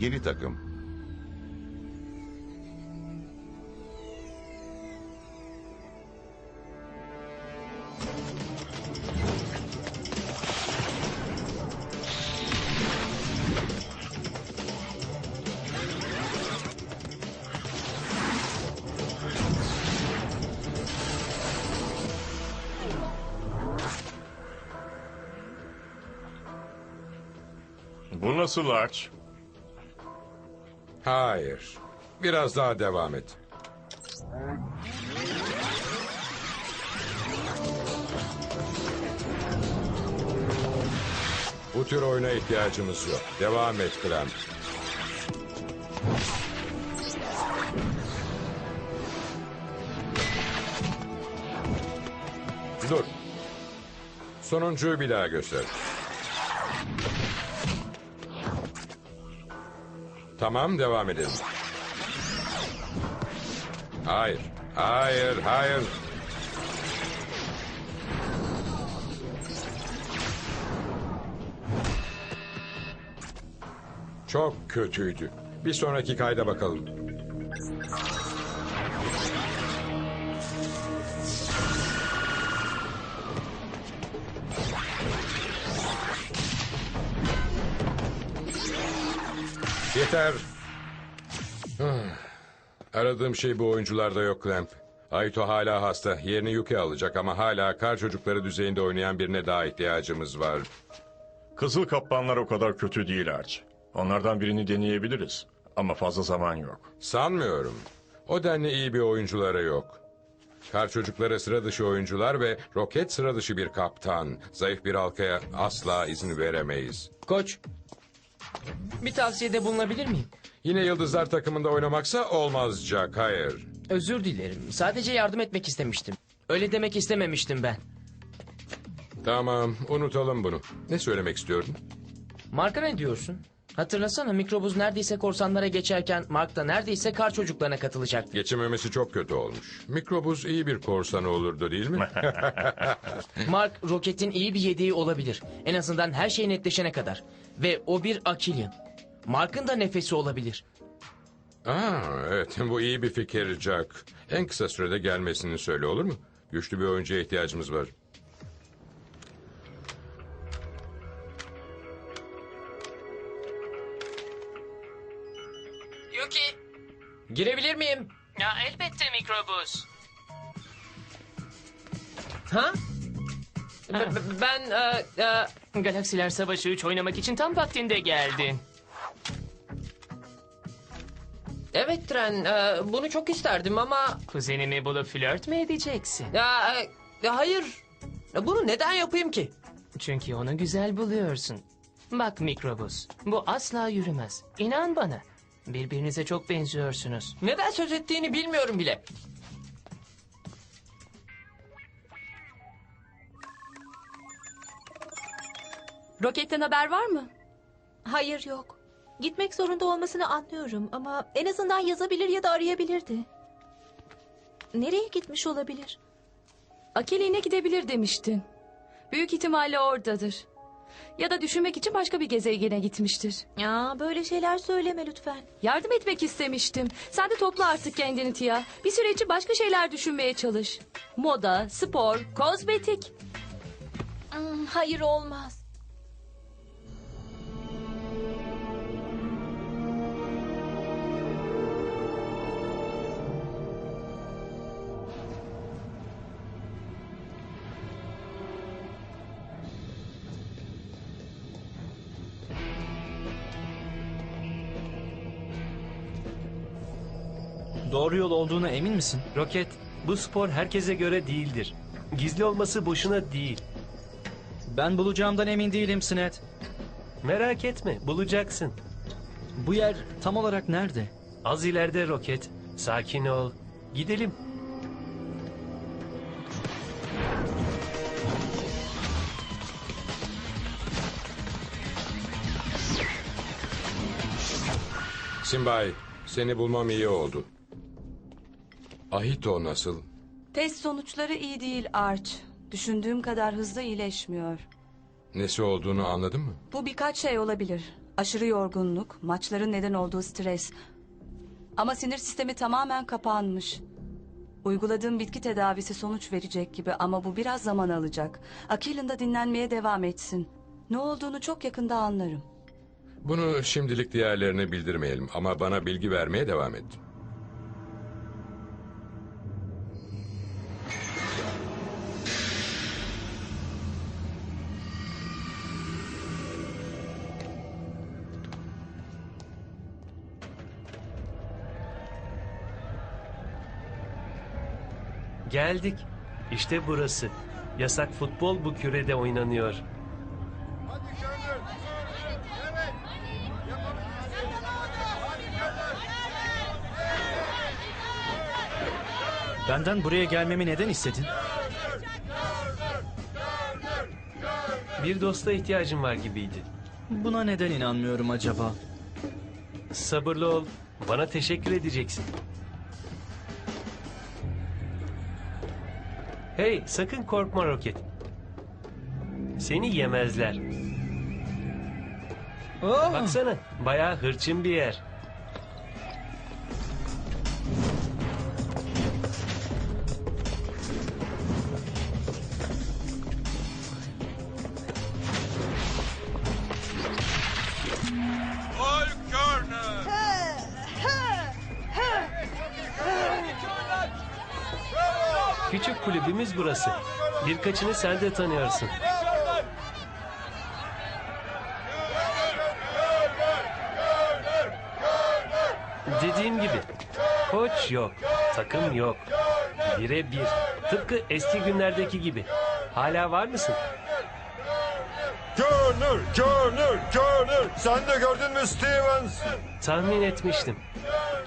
Yeni takım. Nasıl aç? Hayır. Biraz daha devam et. Bu tür oyuna ihtiyacımız yok. Devam et Clem. Dur. Sonuncuyu bir daha göster. Tamam devam edelim. Hayır. Hayır, hayır. Çok kötüydü. Bir sonraki kayda bakalım. Yeter. Aradığım şey bu oyuncularda yok Clamp. Aito hala hasta. Yerini Yuki alacak ama hala kar çocukları düzeyinde oynayan birine daha ihtiyacımız var. Kızıl kaplanlar o kadar kötü değil Arch. Onlardan birini deneyebiliriz. Ama fazla zaman yok. Sanmıyorum. O denli iyi bir oyuncuları yok. Kar çocukları sıra dışı oyuncular ve roket sıra dışı bir kaptan. Zayıf bir halkaya asla izin veremeyiz. Koç. Bir tavsiyede bulunabilir miyim? Yine Yıldızlar takımında oynamaksa olmaz Jack, hayır. Özür dilerim. Sadece yardım etmek istemiştim. Öyle demek istememiştim ben. Tamam, unutalım bunu. Ne söylemek istiyordun? Mark'a ne diyorsun? Hatırlasana mikrobuz neredeyse korsanlara geçerken Mark da neredeyse kar çocuklarına katılacaktı. Geçememesi çok kötü olmuş. Mikrobuz iyi bir korsan olurdu değil mi? Mark roketin iyi bir yedeği olabilir. En azından her şey netleşene kadar. Ve o bir Akilyan. Mark'ın da nefesi olabilir. Aa, evet bu iyi bir fikir Jack. En kısa sürede gelmesini söyle olur mu? Güçlü bir oyuncuya ihtiyacımız var. Yuki. Girebilir miyim? Ya elbette mikrobus. Ha? B- b- ben e, e, Galaksiler Savaşı 3 oynamak için tam vaktinde geldin. evet Tren e, bunu çok isterdim ama Kuzenimi bulup flört mü edeceksin? ya, e, ya hayır. Ya Bunu neden yapayım ki? Çünkü onu güzel buluyorsun. Bak mikrobus, bu asla yürümez. İnan bana. Birbirinize çok benziyorsunuz. Neden söz ettiğini bilmiyorum bile. Roketten haber var mı? Hayır yok. Gitmek zorunda olmasını anlıyorum ama en azından yazabilir ya da arayabilirdi. Nereye gitmiş olabilir? Akeli'ne gidebilir demiştin. Büyük ihtimalle oradadır. Ya da düşünmek için başka bir gezegene gitmiştir. Ya böyle şeyler söyleme lütfen. Yardım etmek istemiştim. Sen de topla artık kendini Tia. Bir süre için başka şeyler düşünmeye çalış. Moda, spor, kozmetik. Hmm, hayır olmaz. Doğru yol olduğuna emin misin? Roket, bu spor herkese göre değildir. Gizli olması boşuna değil. Ben bulacağımdan emin değilim Sinet. Merak etme, bulacaksın. Bu yer tam olarak nerede? Az ileride roket. Sakin ol. Gidelim. Simbay, seni bulmam iyi oldu. Ahito nasıl? Test sonuçları iyi değil Arch. Düşündüğüm kadar hızlı iyileşmiyor. Nesi olduğunu anladın mı? Bu birkaç şey olabilir. Aşırı yorgunluk, maçların neden olduğu stres. Ama sinir sistemi tamamen kapanmış. Uyguladığım bitki tedavisi sonuç verecek gibi ama bu biraz zaman alacak. Akil'in de dinlenmeye devam etsin. Ne olduğunu çok yakında anlarım. Bunu şimdilik diğerlerine bildirmeyelim ama bana bilgi vermeye devam et. Geldik. İşte burası. Yasak futbol bu kürede oynanıyor. Benden buraya gelmemi neden istedin? Bir dosta ihtiyacım var gibiydi. Buna neden inanmıyorum acaba? Sabırlı ol. Bana teşekkür edeceksin. Hey, sakın korkma Roket. Seni yemezler. Baksana, bayağı hırçın bir yer. Birkaçını sen de tanıyorsun. Dediğim gibi koç yok, takım yok. Bire bir. Tıpkı eski günlerdeki gibi. Hala var mısın? Görünür, görünür, görünür. Sen de gördün mü Stevens? Tahmin etmiştim.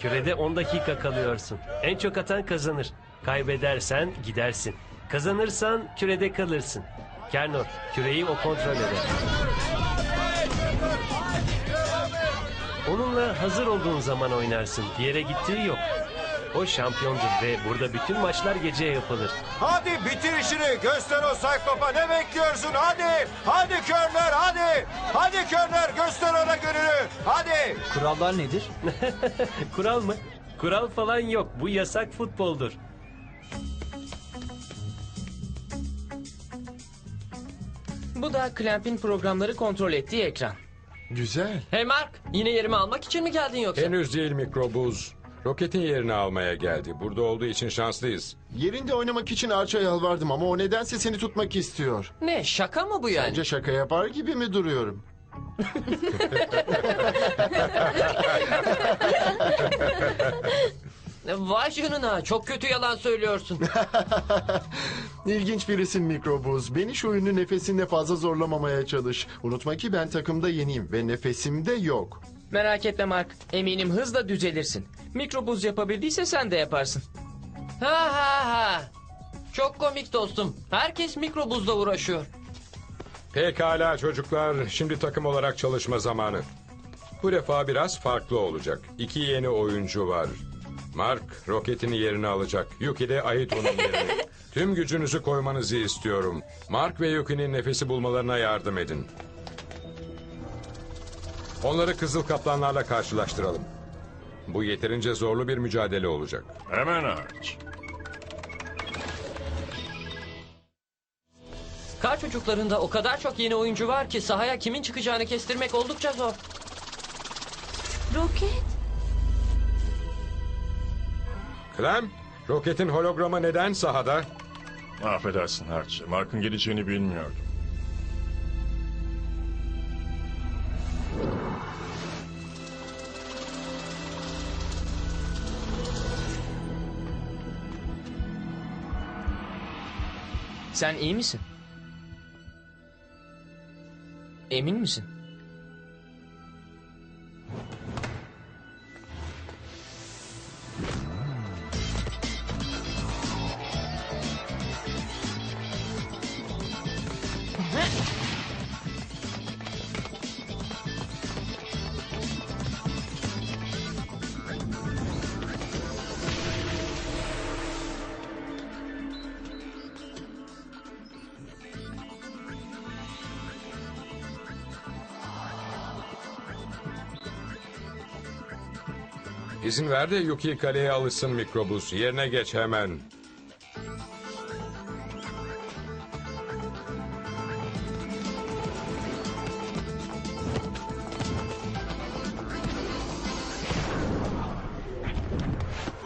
Kürede 10 dakika kalıyorsun. En çok atan kazanır. Kaybedersen gidersin. Kazanırsan kürede kalırsın. Kernor, küreyi o kontrol eder. Onunla hazır olduğun zaman oynarsın. Bir yere gittiği yok. O şampiyondur ve burada bütün maçlar gece yapılır. Hadi bitir işini. Göster o Cyclop'a ne bekliyorsun? Hadi. Hadi Körner hadi. Hadi Körner göster ona gününü. Hadi. Kurallar nedir? Kural mı? Kural falan yok. Bu yasak futboldur. Bu da Clamp'in programları kontrol ettiği ekran. Güzel. Hey Mark, yine yerimi almak için mi geldin yoksa? Henüz değil mikrobuz. Roketin yerini almaya geldi. Burada olduğu için şanslıyız. Yerinde oynamak için Arç'a yalvardım ama o nedense seni tutmak istiyor. Ne, şaka mı bu yani? Bence şaka yapar gibi mi duruyorum? Vay canına, çok kötü yalan söylüyorsun. İlginç birisin Mikrobuz. Beni şu ünlü nefesinle fazla zorlamamaya çalış. Unutma ki ben takımda yeniyim ve nefesim de yok. Merak etme Mark. Eminim hızla düzelirsin. Mikrobuz yapabildiyse sen de yaparsın. ha ha ha. Çok komik dostum. Herkes mikrobuzla uğraşıyor. Pekala çocuklar. Şimdi takım olarak çalışma zamanı. Bu defa biraz farklı olacak. İki yeni oyuncu var. Mark roketini yerini alacak. Yuki de Aito'nun yerini. Tüm gücünüzü koymanızı istiyorum. Mark ve Yuki'nin nefesi bulmalarına yardım edin. Onları kızıl kaplanlarla karşılaştıralım. Bu yeterince zorlu bir mücadele olacak. Hemen aç. Kar çocuklarında o kadar çok yeni oyuncu var ki sahaya kimin çıkacağını kestirmek oldukça zor. Roket. Clem, roketin hologramı neden sahada? Affedersin Harç. Mark'ın geleceğini bilmiyordum. Sen iyi misin? Emin misin? İzin ver de Yuki kaleye alışsın mikrobus. Yerine geç hemen.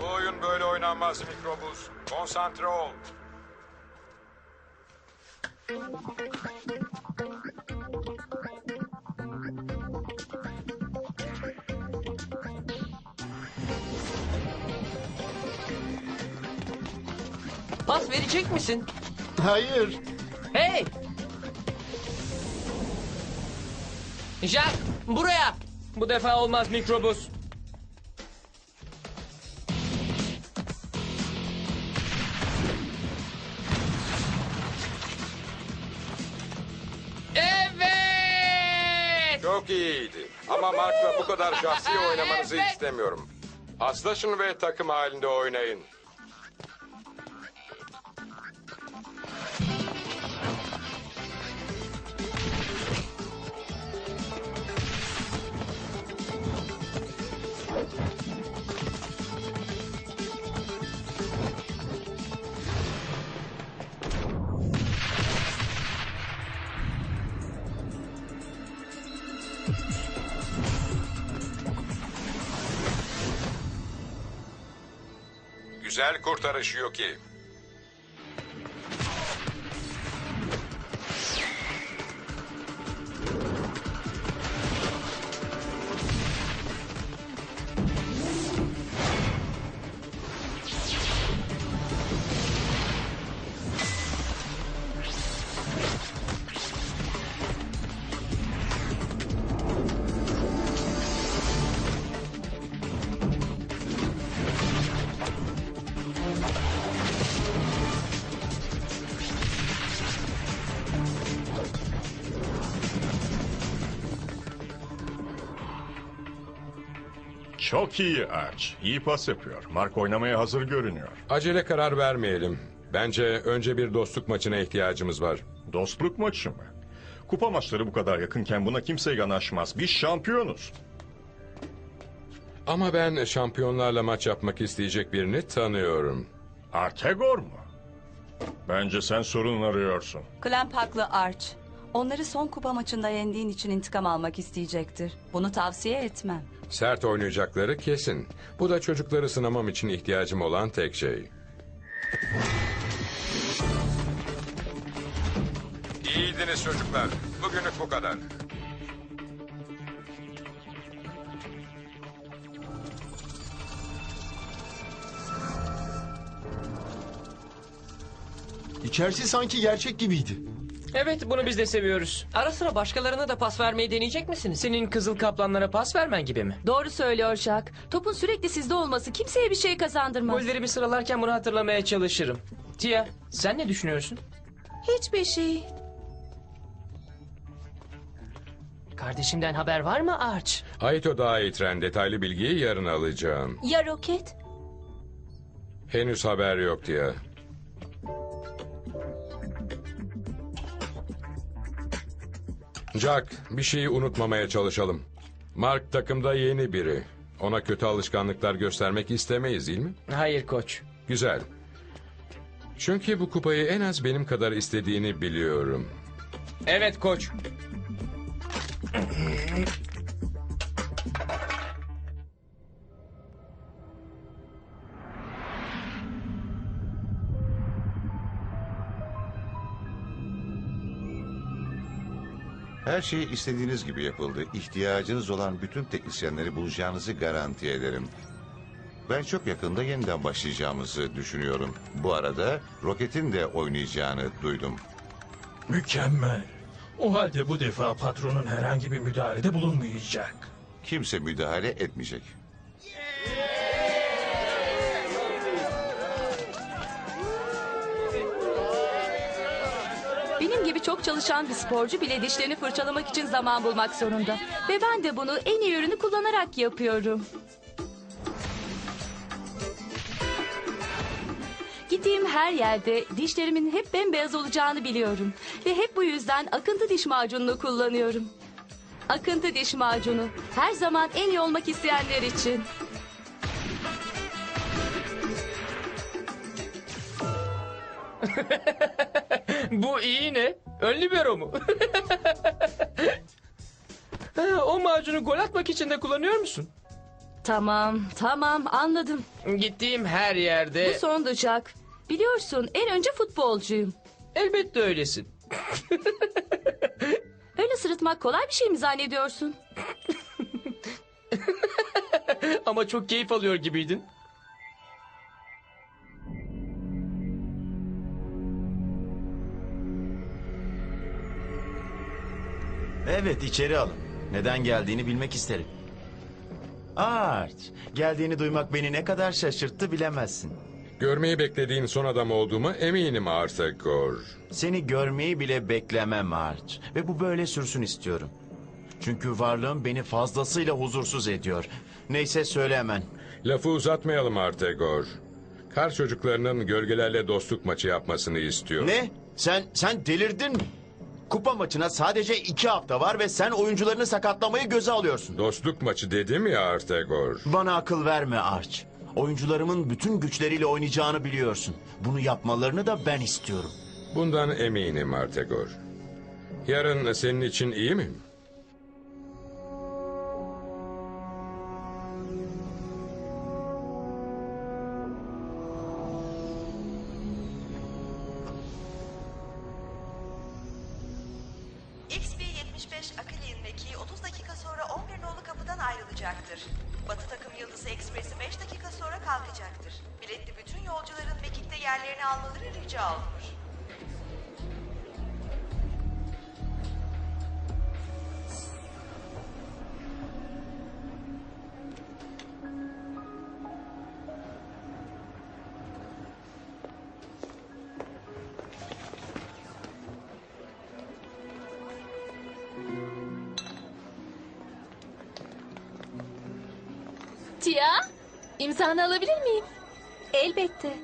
Bu oyun böyle oynanmaz mikrobus. Konsantre ol. Pas verecek misin? Hayır. Hey! Jack buraya. Bu defa olmaz Mikrobus. Evet! Çok iyiydi. Ama Mark'la bu kadar şahsi oynamanızı istemiyorum. Paslaşın ve takım halinde oynayın. Güzel kurtarış Yuki. Çok iyi Arch. İyi pas yapıyor. Mark oynamaya hazır görünüyor. Acele karar vermeyelim. Bence önce bir dostluk maçına ihtiyacımız var. Dostluk maçı mı? Kupa maçları bu kadar yakınken buna kimse yanaşmaz. Biz şampiyonuz. Ama ben şampiyonlarla maç yapmak isteyecek birini tanıyorum. Artegor mu? Bence sen sorun arıyorsun. Clamp haklı Arch. Onları son kupa maçında yendiğin için intikam almak isteyecektir. Bunu tavsiye etmem. Sert oynayacakları kesin. Bu da çocukları sınamam için ihtiyacım olan tek şey. İyiydiniz çocuklar. Bugünlük bu kadar. İçerisi sanki gerçek gibiydi. Evet bunu biz de seviyoruz. Ara sıra başkalarına da pas vermeyi deneyecek misiniz? Senin kızıl kaplanlara pas vermen gibi mi? Doğru söylüyor Jack. Topun sürekli sizde olması kimseye bir şey kazandırmaz. Golleri bir sıralarken bunu hatırlamaya çalışırım. Tia sen ne düşünüyorsun? Hiçbir şey. Kardeşimden haber var mı Arch? Aito daha iyi tren detaylı bilgiyi yarın alacağım. Ya roket? Henüz haber yok diye. Jack, bir şeyi unutmamaya çalışalım. Mark takımda yeni biri. Ona kötü alışkanlıklar göstermek istemeyiz değil mi? Hayır koç. Güzel. Çünkü bu kupayı en az benim kadar istediğini biliyorum. Evet koç. Her şey istediğiniz gibi yapıldı. İhtiyacınız olan bütün teknisyenleri bulacağınızı garanti ederim. Ben çok yakında yeniden başlayacağımızı düşünüyorum. Bu arada Roket'in de oynayacağını duydum. Mükemmel. O halde bu defa patronun herhangi bir müdahalede bulunmayacak. Kimse müdahale etmeyecek. çok çalışan bir sporcu bile dişlerini fırçalamak için zaman bulmak zorunda. Ve ben de bunu en iyi ürünü kullanarak yapıyorum. Gittiğim her yerde dişlerimin hep bembeyaz olacağını biliyorum. Ve hep bu yüzden akıntı diş macununu kullanıyorum. Akıntı diş macunu her zaman en iyi olmak isteyenler için. Bu iyi ne? Ön libero mu? O macunu gol atmak için de kullanıyor musun? Tamam, tamam anladım. Gittiğim her yerde... Bu son Jack. Biliyorsun en önce futbolcuyum. Elbette öylesin. Öyle sırıtmak kolay bir şey mi zannediyorsun? Ama çok keyif alıyor gibiydin. Evet içeri alın. Neden geldiğini bilmek isterim. Art, geldiğini duymak beni ne kadar şaşırttı bilemezsin. Görmeyi beklediğin son adam olduğuma eminim Arthur. Seni görmeyi bile beklemem Art. Ve bu böyle sürsün istiyorum. Çünkü varlığın beni fazlasıyla huzursuz ediyor. Neyse söyle hemen. Lafı uzatmayalım Artegor. Kar çocuklarının gölgelerle dostluk maçı yapmasını istiyor. Ne? Sen sen delirdin mi? Kupa maçına sadece iki hafta var ve sen oyuncularını sakatlamayı göze alıyorsun. Dostluk maçı dedim ya Artegor. Bana akıl verme Arch. Oyuncularımın bütün güçleriyle oynayacağını biliyorsun. Bunu yapmalarını da ben istiyorum. Bundan eminim Artegor. Yarın senin için iyi mi? Tia, imzanı alabilir miyim? Elbette.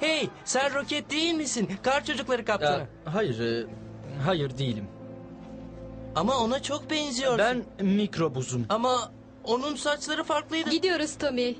Hey sen roket değil misin? Kar çocukları kaptanı. Ya, hayır, e, hayır değilim. Ama ona çok benziyorsun. Ben mikrobuzum. Ama onun saçları farklıydı. Gidiyoruz Tommy.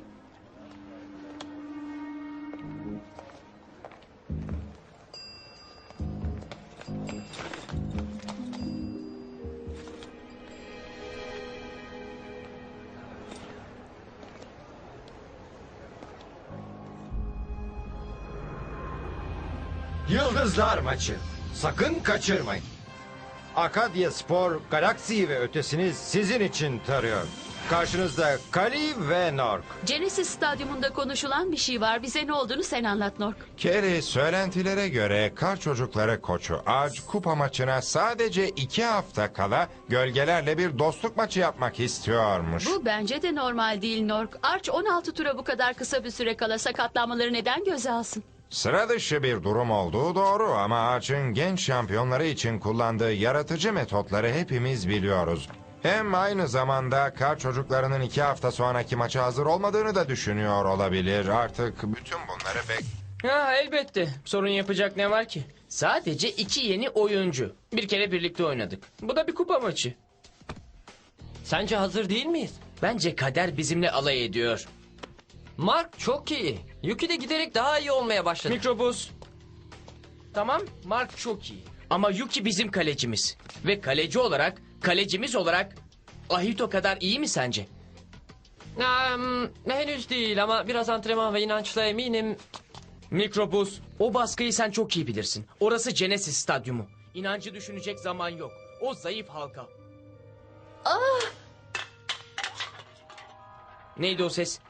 Yıldızlar maçı. Sakın kaçırmayın. Akadya Spor, galaksiyi ve ötesini sizin için tarıyor. Karşınızda Kali ve Nork. Genesis Stadyumunda konuşulan bir şey var. Bize ne olduğunu sen anlat Nork. Kerry söylentilere göre kar çocukları koçu Ağaç kupa maçına sadece iki hafta kala gölgelerle bir dostluk maçı yapmak istiyormuş. Bu bence de normal değil Nork. Arch 16 tura bu kadar kısa bir süre kala sakatlanmaları neden göze alsın? Sıra dışı bir durum olduğu doğru ama Ağaç'ın genç şampiyonları için kullandığı yaratıcı metotları hepimiz biliyoruz. Hem aynı zamanda kar çocuklarının iki hafta sonraki maça hazır olmadığını da düşünüyor olabilir. Artık bütün bunları bek... Ha elbette. Sorun yapacak ne var ki? Sadece iki yeni oyuncu. Bir kere birlikte oynadık. Bu da bir kupa maçı. Sence hazır değil miyiz? Bence kader bizimle alay ediyor. Mark çok iyi. Yuki de giderek daha iyi olmaya başladı. Mikrobus. Tamam Mark çok iyi. Ama Yuki bizim kalecimiz. Ve kaleci olarak, kalecimiz olarak Ahito kadar iyi mi sence? Um, henüz değil ama biraz antrenman ve inançla eminim. Mikrobus, o baskıyı sen çok iyi bilirsin. Orası Genesis Stadyumu. İnancı düşünecek zaman yok. O zayıf halka. Ah! Neydi o ses?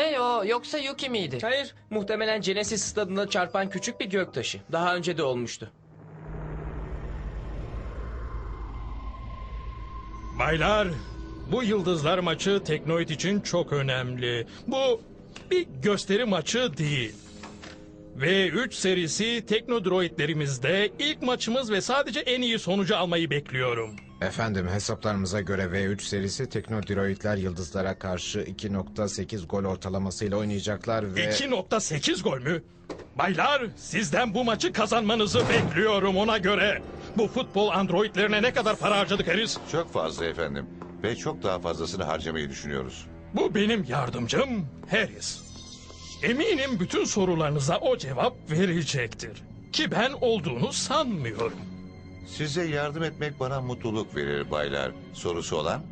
Hey o yoksa Yuki miydi? Hayır, muhtemelen Genesis stadında çarpan küçük bir göktaşı. Daha önce de olmuştu. Baylar, bu yıldızlar maçı Teknoid için çok önemli. Bu bir gösteri maçı değil. V3 serisi Teknodroidlerimizde ilk maçımız ve sadece en iyi sonucu almayı bekliyorum. Efendim hesaplarımıza göre V3 serisi Teknodroidler yıldızlara karşı 2.8 gol ortalamasıyla oynayacaklar ve... 2.8 gol mü? Baylar sizden bu maçı kazanmanızı bekliyorum ona göre. Bu futbol androidlerine ne kadar para harcadık Harris? Çok fazla efendim. Ve çok daha fazlasını harcamayı düşünüyoruz. Bu benim yardımcım Harris. Eminim bütün sorularınıza o cevap verecektir. Ki ben olduğunu sanmıyorum. Size yardım etmek bana mutluluk verir baylar. Sorusu olan?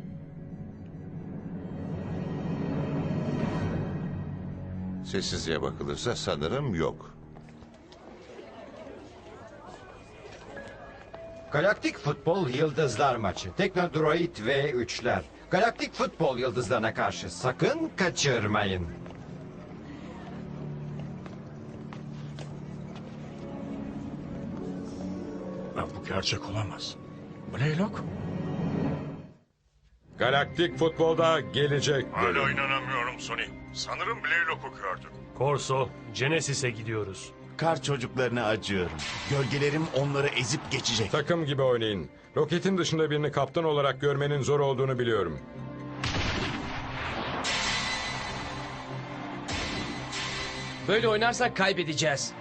Sessizliğe bakılırsa sanırım yok. Galaktik Futbol Yıldızlar maçı. Teknodroid ve 3'ler. Galaktik Futbol Yıldızlarına karşı sakın kaçırmayın. Gerçek olamaz. Blaylock? Galaktik futbolda gelecek. Hala inanamıyorum Sony. Sanırım Blaylock'u gördük. Corso, Genesis'e gidiyoruz. Kar çocuklarına acıyorum. Gölgelerim onları ezip geçecek. Takım gibi oynayın. Roketin dışında birini kaptan olarak görmenin zor olduğunu biliyorum. Böyle oynarsak kaybedeceğiz.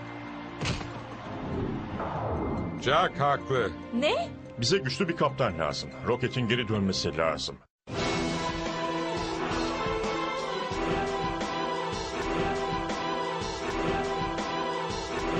Jack haklı. Ne? Bize güçlü bir kaptan lazım. Roketin geri dönmesi lazım.